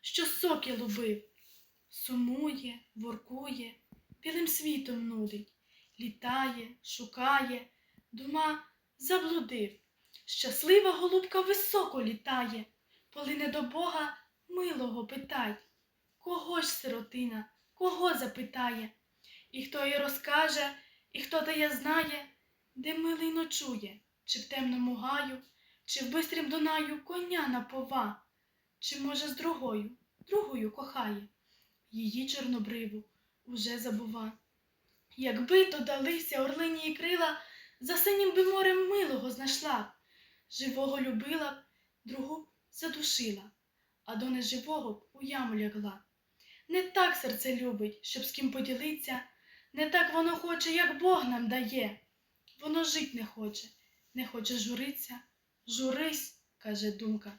що соки лубив? Сумує, воркує, білим світом нудить, літає, шукає, дума заблудив. Щаслива голубка високо літає, полине до Бога милого питай. Кого ж сиротина, кого запитає? І хто їй розкаже, і хто дає знає, де милий ночує, чи в темному гаю, чи в бистрім Дунаю коня напова, чи, може, з другою, другою кохає, її чорнобриву уже забува. Якби то далися орлині крила, за синім би морем милого знайшла, живого любила б, другу задушила, а до неживого б у яму лягла. Не так серце любить, щоб з ким поділиться, не так воно хоче, як Бог нам дає. Воно жить не хоче, не хоче журиться. Журись, каже думка,